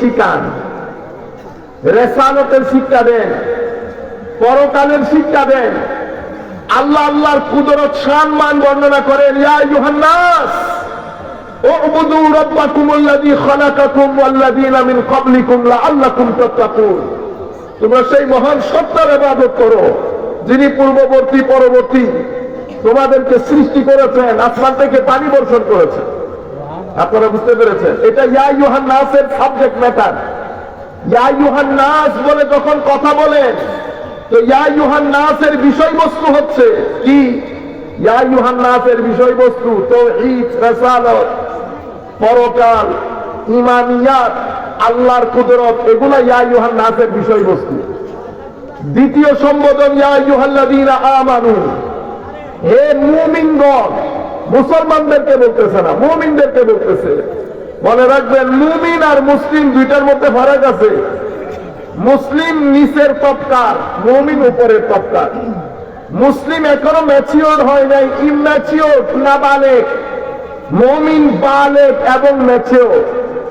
শিকান রেসালতের শিক্ষা দেন, পরকালের শিক্ষা দেন। আল্লাহ আল্লাহর কুদরত সম্মান বর্ণনা করেন, ইয়া ইউহান্নাস তোমরা সেই মহান সত্তার ইবাদত করো, যিনি পূর্ববর্তী, পরবর্তী তোমাদেরকে সৃষ্টি করেছেন, আসমান থেকে পানি বর্ষণ করেছেন। আপনারা বুঝতে পেরেছেন? এটা ইয়া ইউহান নাসের সাবজেক্ট ম্যাটার ইয়া ইউহান নাস বলে যখন কথা বলেন, তো ইয়া ইউহান নাসের বিষয়বস্তু হচ্ছে কি? ইয়া ইউহান নাসের বিষয়বস্তু তৌহিদ, রিসালাত, পরকাল, ইমানিয়াত, আল্লাহর কুদরত, এগুলো ইয়া ইউহান নাসের বিষয়বস্তু। দ্বিতীয় সম্বোধন, ইয়া ইউহাল্লাযীনা আমানু। হে মুমিনগণ মুসলমানদেরকে বলতেছে না, মুমিনদেরকে বলতেছে। মনে রাখবেন, মুমিন আর মুসলিম দুইটার মধ্যে ফারাক আছে। মুসলিম নিচের তপকার মুমিন উপরের তপকার মুসলিম এখনও ম্যাচিওর হয় নাই ইম্যাচিওর না বালেক মমিন বালেক এবং ম্যাচিওর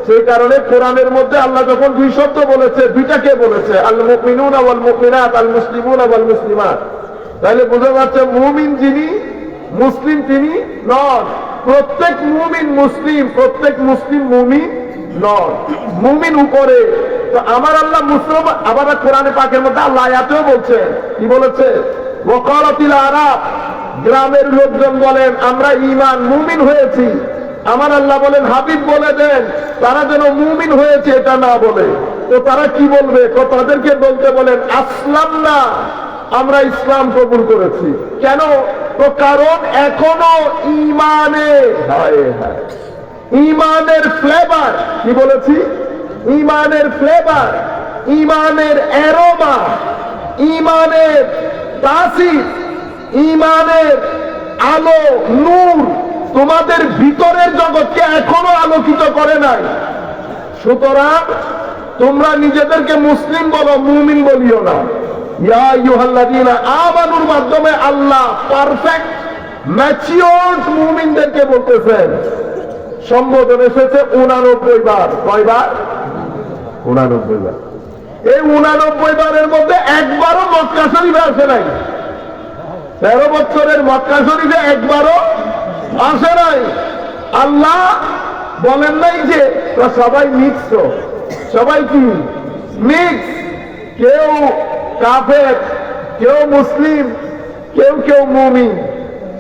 সেই কারণে কোরআনের মধ্যে আল্লাহ যখন দুই শব্দ বলেছে দুইটাকে বলেছে? আল মুমিনুন আল মুমিনাত আল মুসলিমুন আল মুসলিমাত তাহলে বোঝা যাচ্ছে মুমিন যিনি মুসলিম তিনি নন। প্রত্যেক মুমিন মুসলিম, প্রত্যেক মুসলিম মুমিন নন। মুমিন উপরে। তো আমার আল্লাহ মুসলিম আবার কোরআনে পাকের মধ্যে আল্লাহ আয়াতেও বলছে, কি বলেছে? ওকালতিল আরাব গ্রামের লোকজন বলেন, আমরা ইমান মুমিন হয়েছি। আমার আল্লাহ বলেন, হাবিব বলে দেন, তারা যেন মুমিন হয়েছে এটা না বলে। তো তারা কি বলবে? তো তাদেরকে বলতে বলেন, আসলাম না। আমরা ইসলাম কবুল করেছি। কেন? তো কারণ এখনও ইমানে ইমানের ফ্লেভার কি বলেছি? ইমানের ফ্লেভার ইমানের অ্যারোমা ইমানের তাসির ইমানের আলো, নূর তোমাদের ভিতরের জগৎকে এখনও আলোকিত করে নাই। সুতরাং তোমরা নিজেদেরকে মুসলিম বলো, মুমিন বলিও না। আমানুর মাধ্যমে আল্লাহ পারফেক্ট ম্যাচিওরড মুমিনদেরকে বলতেছেন। সম্বোধন এসেছে উনানব্বই বার। কয়বার? উনানব্বই বার। এই উনানব্বই বারের মধ্যে একবারও মক্কা শরীফে আসে নাই। তেরো বছরের মক্কা শরীফে একবারও আসে নাই। আল্লাহ বলেন নাই যে সবাই মিক্স সবাই কি? মিক্স কেউ কাফের কেউ মুসলিম কেউ কেউ মুমিন।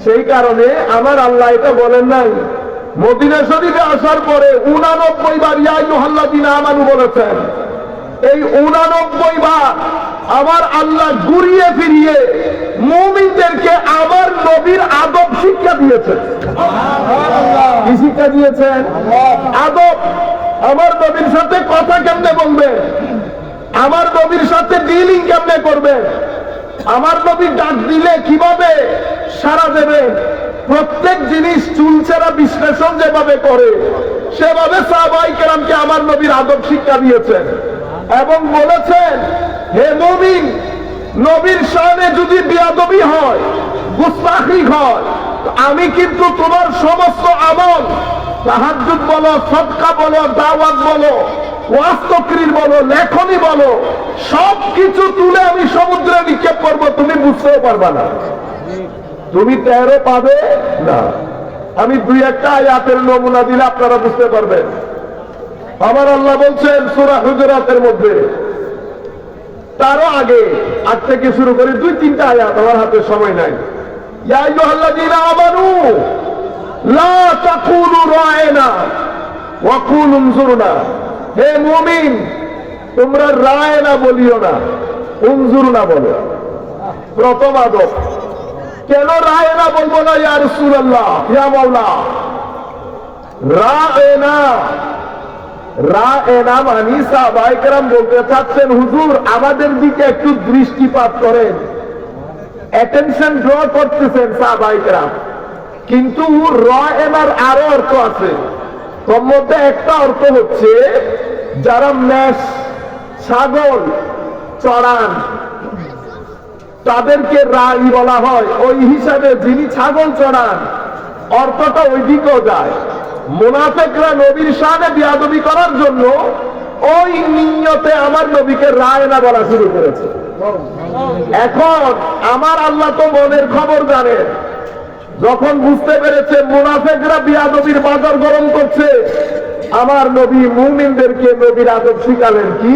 সেই কারণে আমার আল্লাহ এটা বলেন নাই। মদিনা শরীফে আসার পরে উনানব্বই বার ইয়াল্লাহ দিন আমানু বলেছেন এই উনানব্বই বার আমার আল্লাহ ঘুরিয়ে ফিরিয়ে মুমিনদেরকে আমার নবীর আদব শিক্ষা দিয়েছেন। কি শিক্ষা দিয়েছেন? আদব। আমার নবীর সাথে কথা কেমনে বলবেন? আমার নবীর সাথে ডিলিং কেমনে করবে? আমার নবী ডাক দিলে কীভাবে সারা দেবে? প্রত্যেক জিনিস চুলচেরা বিশ্লেষণ যেভাবে করে, সেভাবে সাহাবাই কেরামকে আমার নবীর আদব শিক্ষা দিয়েছেন এবং বলেছেন, হে মমিন, নবীর সামনে যদি বিয়াদবি হয়, গুস্তাখি হয় আমি কিন্তু তোমার সমস্ত আমল সাহায্য বলো সৎকা বলো, দাওয়াত বলো ওয়াস্তক্রির বলো, লেখনি বলো সব কিছু তুলে আমি সমুদ্রে নিক্ষেপ করব, তুমি বুঝতেও পারবা না। তুমি তেরো পাবে? না। আমি দুই একটা আয়াতের নমুনা দিলে আপনারা বুঝতে পারবেন। আমার আল্লাহ বলছেন সুরা হুজরাতের মধ্যে, তারও আগে, আজ থেকে শুরু করে দুই তিনটা আয়াত, আমার হাতে সময় নাই। লা হে মুমিন, তোমরা রায়না বলিও না উনজুরনা বলো। প্রথম আদব, কেন রায়না বলব না ইয়া রাসূলুল্লাহ, ইয়া মাওলা? হুজুর, আমাদের দিকে একটু দৃষ্টিপাত করেন। অ্যাটেনশন ড্র করতেছেন সাহাবাইকেরাম কিন্তু র এনার আরও অর্থ আছে। তোর মধ্যে একটা অর্থ হচ্ছে যারা ম্যাশ ছাগল, চড়ান, তাদেরকে রাই বলা হয়। ওই হিসাবে যিনি ছাগল চড়ান, অর্থটা ওই দিকেও যায়। মোনাফেকরা নবীর সামনে বিয়াদবি করার জন্য ওই নিয়তে আমার নবীকে রায় না বলা শুরু করেছে। এখন আমার আল্লাহ তো মনের খবর জানেন যখন বুঝতে পেরেছে মুনাফেকরা বিয়াদবির বাজার গরম করছে আমার নবী মুমিনদেরকে নবীর আদব শিখালেন কি?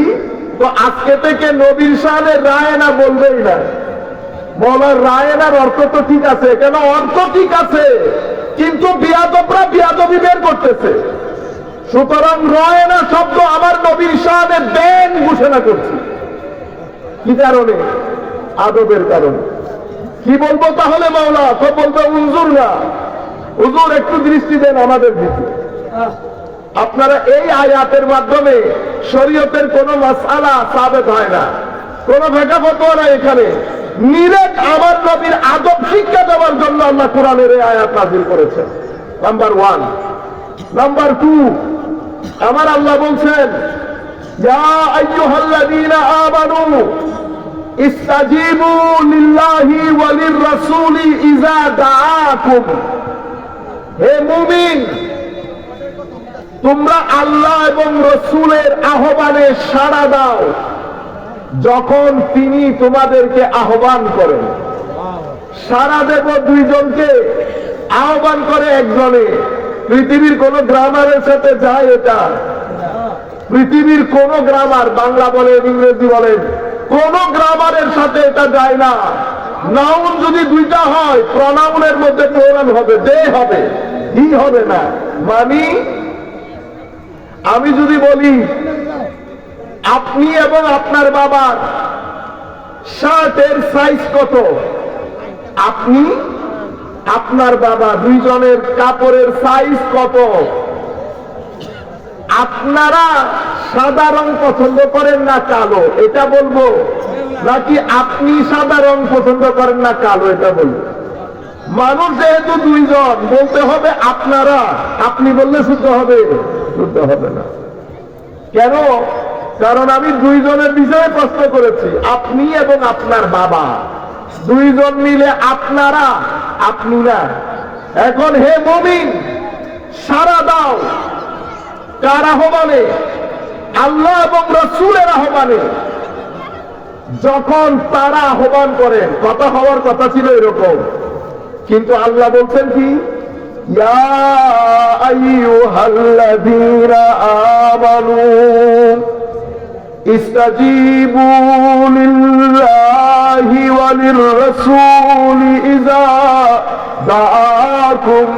তো আজকে থেকে নবীর সালে রায় না বলবেই না। বলার রায়নার অর্থ তো ঠিক আছে, কেন অর্থ ঠিক আছে? কিন্তু বিয়াদবরা বিয়াদবি বের করতেছে। সুতরাং রয়না শব্দ আমার নবীর সামনে ব্যান ঘোষণা করছি। কি কারণে? আদবের কারণে। কি বলব তাহলে মাওলা? তো বলব উজুর না। উজুর একটু দৃষ্টি দেন আমাদের দিকে। আপনারা এই আয়াতের মাধ্যমে শরীয়তের কোন মাসালা সাবেত হয় না। কোন ভেটা ফতোয়া নাই এখানে। নিরেট আমার নবীর আদব শিক্ষা দেওয়ার জন্য আল্লাহ কোরআনের এই আয়াত নাজিল করেছেন। Number one. নাম্বার টু, আমার আল্লাহ বলছেন হে মুমিন তোমরা আল্লাহ এবং রসুলের আহ্বানে সাড়া দাও যখন তিনি তোমাদেরকে আহ্বান করেন। সারা দেব দুইজনকে, আহ্বান করে একজনে। পৃথিবীর কোন গ্রামারের সাথে যায় এটা। পৃথিবীর কোন গ্রামার, বাংলা বলেন, ইংরেজি বলেন, কোন গ্রামারের সাথে এটা যায় না। নাউন যদি দুইটা হয়, প্রনাউনের মধ্যে প্রনাউন হবে, দে হবে, হি হবে না। মানি আমি যদি বলি, আপনি এবং আপনার বাবার শার্টের সাইজ কত? আপনি, আপনার বাবা দুইজনের কাপড়ের সাইজ কত? আপনারা সাদা রং পছন্দ করেন না কালো? এটা বলব। নাকি আপনি সাদা রং পছন্দ করেন না কালো? এটা বলব। মানুষ যেহেতু দুইজন, বলতে হবে আপনারা। আপনি বললে শুদ্ধ হবে। শুদ্ধ হবে না। কেন? কারণ আমি দুইজনের বিষয়ে প্রশ্ন করেছি, আপনি এবং আপনার বাবা। দুইজন মিলে আপনারা আপনি না এখন হে মমিন, সারা দাও। কার আহ্বানে? আল্লাহ এবং রসুলের আহ্বানে। যখন তারা আহ্বান করেন, কথা হওয়ার কথা ছিল এরকম। কিন্তু আল্লাহ বলছেন কি? ইয়া আইয়ুহাল্লাযীনা আমানু ইস্তাজিবু লিল্লাহি ওয়া লির-রাসূলি ইযা দাআকুম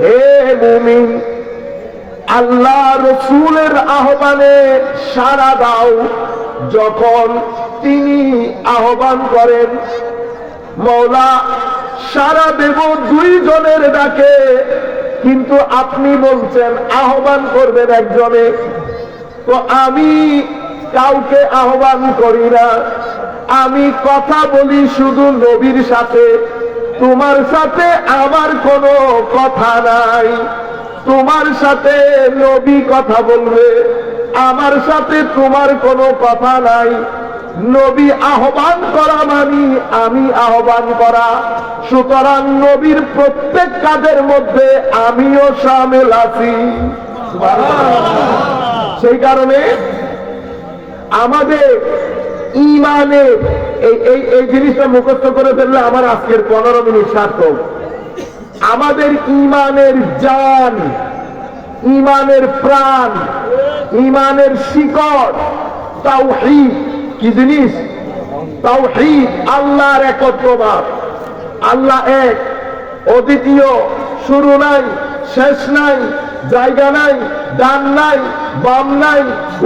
হে মুমিন, আল্লাহ রসুলের আহ্বানে সারা দাও। যখন তিনি আহ্বান করেন মৌলা, সারা দেব দুইজনের ডাকে, কিন্তু আপনি বলছেন, আহ্বান করবেন একজনে। তো আমি কাউকে আহ্বান করি না। আমি কথা বলি শুধু নবীর সাথে। তোমার সাথে আমার কোনো কথা নাই। তোমার সাথে নবী কথা বলবে। আমার সাথে তোমার কোনো কথা নাই। নবী আহ্বান করা মানি, আমি আহ্বান করা। সুতরাং নবীর প্রত্যেক কাজের মধ্যে আমিও সামিল আছি। সেই কারণে আমাদের ইমানে এই এই জিনিসটা মুখস্থ করে ফেললে আমার আজকের পনেরো মিনিট সার্থক। আমাদের ইমানের জান, ইমানের প্রাণ, ইমানের শিকড়, তাওহীদ কি জিনিস? তাওহীদ, আল্লাহর একত্রবাদ আল্লাহ এক, অদ্বিতীয়, শুরু নাই, শেষ নাই, জায়গা নাই, ডান নাই, বাম নাই,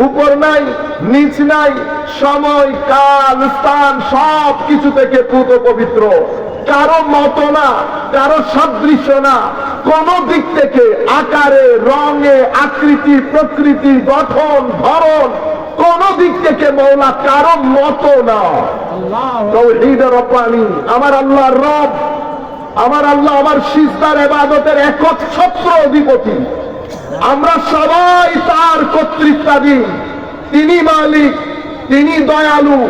উপর নাই, নিচ নাই, সময়, কাল, স্থান, সব কিছু থেকে পুত পবিত্র। কারও মত না, কারও সাদৃশ্য না। কোন দিক থেকে আকারে, রঙে, আকৃতি, প্রকৃতি, গঠন, ধরন কোন দিক থেকে মৌলা কারও মত না। রব্বানি আমার আল্লাহ রব আমার আল্লাহ আমার সিস্তার এবাদতের একচ্ছত্র অধিপতি। আমরা সবাই তার কর্তৃত্বাধীন। তিনি মালিক তিনি দয়ালু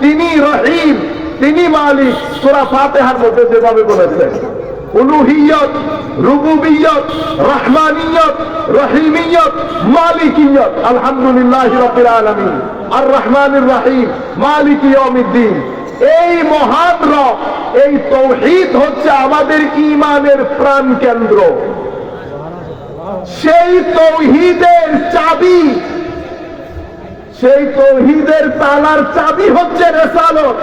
তিনি রহিম তিনি মালিক। সুরা ফাতেহার মধ্যে যেভাবে বলেছেন। উলুহিয়ত, রুবুবিয়ত, রহমানিয়ত, রহিমিয়ত, মালিকিয়ত। আলহামদুলিল্লাহ রাব্বিল আলামিন। আর রহমানির রহিম। মালিক ইয়াউমিদ্দিন। এই মহান রব, এই তৌহিদ হচ্ছে আমাদের ঈমানের প্রাণ কেন্দ্র সেই তৌহিদের চাবি, সেই তৌহিদের তালার চাবি হচ্ছে রেসালত।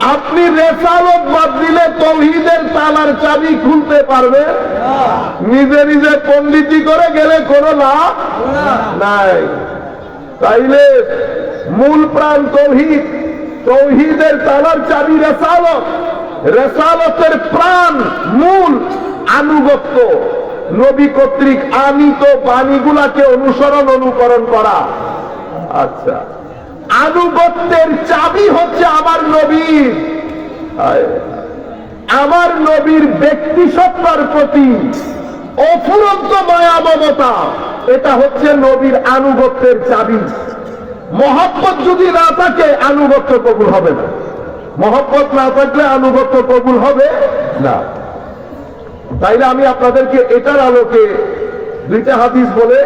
আপনি রেসালত বাদ দিলে তৌহিদের তালার চাবি খুলতে পারবে? নিজে নিজে পন্ডিতি করে গেলে কোনো লাভ নাই। তাইলে মূল প্রাণ তৌহিদ, তৌহিদের তালার চাবি রেসালত। রেসালতের প্রাণ মূল আনুগত্য। নবী কর্তৃক আনিত বাণীগুলাকে অনুসরণ, অনুকরণ করা। আচ্ছা। আনুগত্যের চাবি হচ্ছে আমার নবীর। আমার নবীর ব্যক্তি সত্তার প্রতি অফুরন্ত মায়া, মমতা, এটা হচ্ছে নবীর আনুগত্যের চাবি। মহব্বত যদি না থাকে, আনুগত্য কবুল হবে না। মহব্বত না থাকলে আনুগত্য কবুল হবে না। তাইলে আমি আপনাদেরকে এটার আলোকে দুইটা হাদিস বলে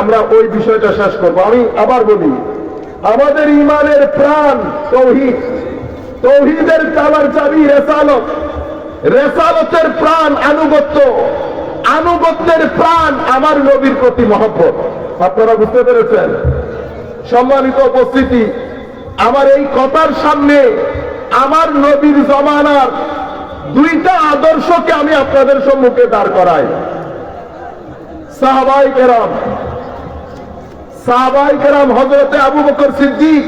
আমরা ওই বিষয়টা শেষ করব। আমি আবার বলি আমাদের ইমানের প্রাণ তৌহিদ। তৌহিদের তালার চাবি রেসালত। রেসালতের প্রাণ আনুগত্য। আনুগত্যের প্রাণ আমার নবীর প্রতি মহব্বত। আপনারা বুঝতে পেরেছেন? সম্মানিত উপস্থিতি, আমার এই কথার সামনে আমার নবীর জমানার দুইটা আদর্শকে আমি আপনাদের সম্মুখে দাঁড় করাই। সাহাবাই কেরাম হজরতে আবু সিদ্দিক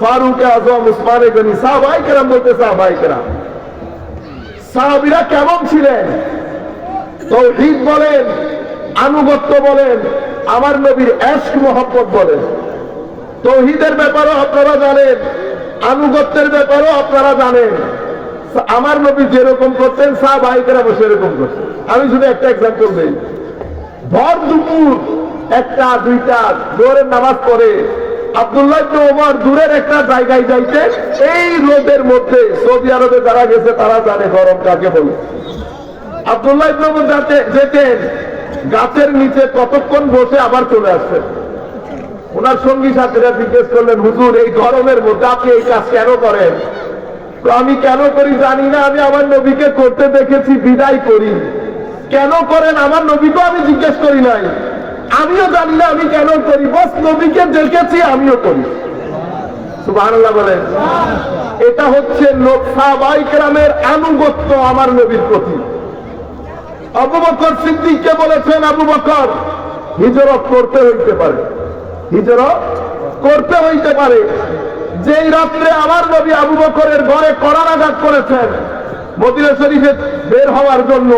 ফারুক বলতে সাহাবিরা কেমন ছিলেন? বলেন, আনুগত্য বলেন, আমার নবীর এশক মোহাম্মত বলেন। তৌহিদের ব্যাপারও আপনারা জানেন, আনুগত্যের ব্যাপারও আপনারা জানেন। আমার নবী যেরকম করতেন সাহ ভাইকেরা বসে এরকম করতেন। আমি শুধু একটা এক্সাম্পল দিই। ভর দুপুর একটা, দুইটা জোরের নামাজ পড়ে। আব্দুল্লাহ ওমর দূরের একটা জায়গায় যাইতে এই রোদের মধ্যে সৌদি আরবে যারা গেছে, তারা জানে গরম কাকে বলে। আব্দুল্লাহ ওমর যাতে, যেতেন। গাছের নিচে কতক্ষণ বসে আবার চলে আসতেন। ওনার সঙ্গী সাথীরা জিজ্ঞেস করলেন, হুজুর, এই গরমের মধ্যে আপনি এই কাজ কেন করেন? তো আমি কেন করি জানি না, আমি আমার নবীকে করতে দেখেছি, বিদায় করি। কেন করেন আমার নবীকেও আমি জিজ্ঞেস করি নাই। আমিও জানি না আমি কেন করি? বস, নবীকে দেখেছি আমিও করি। এটা হচ্ছে আনুগত্য আমার নবীর প্রতি। আবু বকর সিদ্দিককে বলেছেন, আবু বকর, হিজরত করতে হইতে পারে। হিজরত করতে হইতে পারে। যেই রাত্রে আমার নবী আবু বকরের ঘরে করার আঘাত করেছেন, মদিনা শরীফে বের হওয়ার জন্য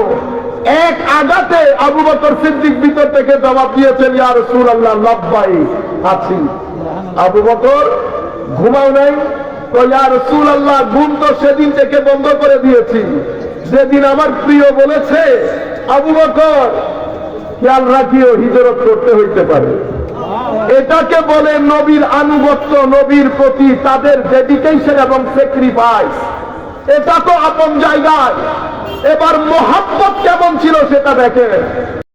এক আঘাতে আবু বকর সিদ্দিক ভিতর থেকে জবাব দিয়েছেন ইয়ার সুর আল্লাহ লব্বাই আছি আবু বকর, ঘুমাও নাই? তো ইয়ার সুর আল্লাহ ঘুম তো সেদিন থেকে বন্ধ করে দিয়েছি। যেদিন আমার প্রিয় বলেছে, আবু বকর, খেয়াল রাখিও, হিজরত করতে হইতে পারে। এটাকে বলে নবীর আনুগত্য, নবীর প্রতি তাদের ডেডিকেশন এবং স্যাক্রিফাইস এটা তো আপন জায়গায়। এবার মোহাম্মত কেমন ছিল সেটা দেখে।